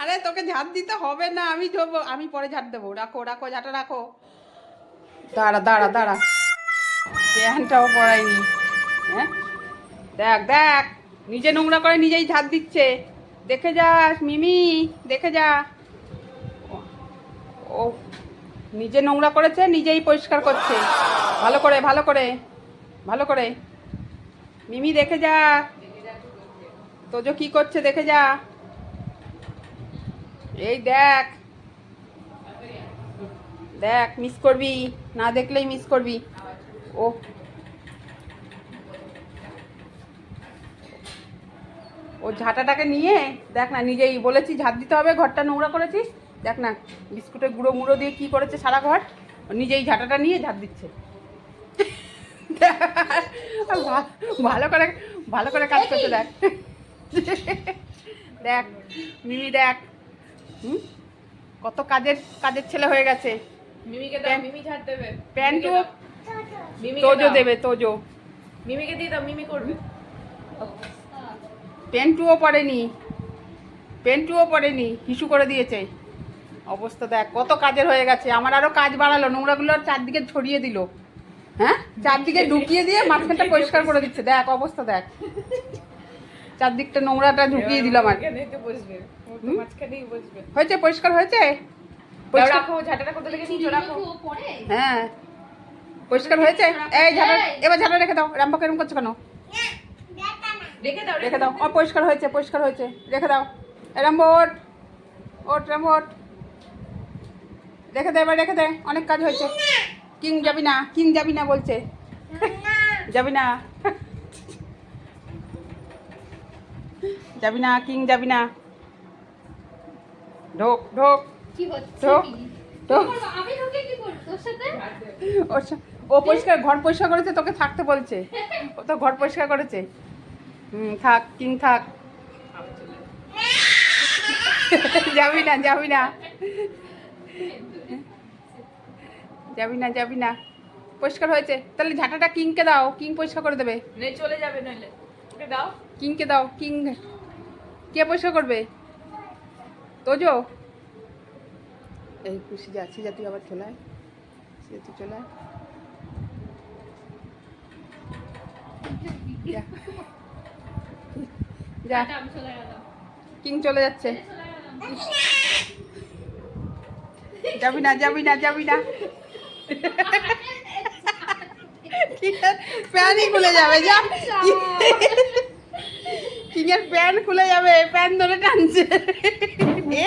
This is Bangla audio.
আরে তোকে ঝাড় দিতে হবে না, আমি দেবো আমি পরে ঝাড় দেবো। রাখো রাখো ঝাঁটা রাখো। দাঁড়া দাঁড়া দাঁড়া। প্যান্টটাও পরাইনি হ্যাঁ? দেখ দেখ, নিজে নোংরা করে নিজেই ঝাড় দিচ্ছে। দেখে যাস মিমি, দেখে যা। ও, নিজে নোংরা করেছে, নিজেই পরিষ্কার করছে। ভালো করে ভালো করে ভালো করে। মিমি, দেখে যা। তোজো কি করছে, দেখে যা। এই দেখ। দেখ মিস করবি। না দেখলেই মিস করবি। ও। ও ঝাঁটাটাকে নিয়ে দেখ না নিজেই বলেছি ঝাঁট দিতে হবে ঘরটা নোংরা করেছিস। দেখ না বিস্কুটের গুঁড়ো মুড়ো দিয়ে কি করেছে সারা ঘর। ও নিজেই ঝাঁটাটা নিয়ে ঝাঁট দিচ্ছে। ভালো করে ভালো করে কাজ করতে দেখ। দেখ মিমি দেখ। কত কাজের কাজের ছেলে হয়ে গেছে। মিমিকে দাও মিমি ঝাড় দেবে। প্যান্টু তোজো দেবে তোজো। মিমিকে দিয়ে দাও মিমি করবে। পেন্টুও পড়েনি পেন্টুও পড়েনি হিসু করে দিয়েছে। অবস্থা দেখ কত কাজের হয়ে গেছে। আমার আরও কাজ বাড়ালো নোংরাগুলো আর চারদিকে ছড়িয়ে দিল। হ্যাঁ? চারদিকে ঢুকিয়ে দিয়ে মাঝখানটা পরিষ্কার করে দিচ্ছে। দেখ অবস্থা দেখ। চারদিকটা নোংরাটা ঢুকিয়ে দিল আমার হয়েছে? পরিষ্কার হয়েছে? হ্যাঁ। পরিষ্কার হয়েছে? এই ঝাড়া এবার ঝাড়া রেখে দাও। রাম্পাকে এরম করছ কেন? রেখে দাও রেখে দাও। ও পরিষ্কার হয়েছে পরিষ্কার হয়েছে। রেখে দাও। এরম ওট ওট রাম ওট রেখে দে এবার রেখে দে। অনেক কাজ হয়েছে। কিং যাবি না কিং যাবি না বলছে। যাবি না। যাবি না কিং যাবি না। ঢোক ঢোক। কি ঢোক ঢোক। আমি ঢুকে কি করব? তোর সাথে? ওর সা- ও পরিষ্কার ঘর পরিষ্কার করেছে তোকে থাকতে বলছে। ও তো ঘর পরিষ্কার করেছে। হুম থাক কিং থাক। যাবি না যাবি না। যাবি না যাবি না। পরিষ্কার হয়েছে। তাহলে ঝাঁটাটা কিংকে দাও কিং পরিষ্কার করে দেবে। চলে যাবে নইলে। ওকে দাও। কিংকে দাও কিং। কে পরিষ্কার করবে? তোজো। এই খুশি যাচ্ছি যা তুই আবার চলে আয়। তুই চলে আয়। যা। কিং চলে যাচ্ছে। যাবি না যাবি না যাবি না। প্যানই খুলে যাবে যা। কিং এর প্যান খুলে যাবে প্যান ধরে টানছে। 你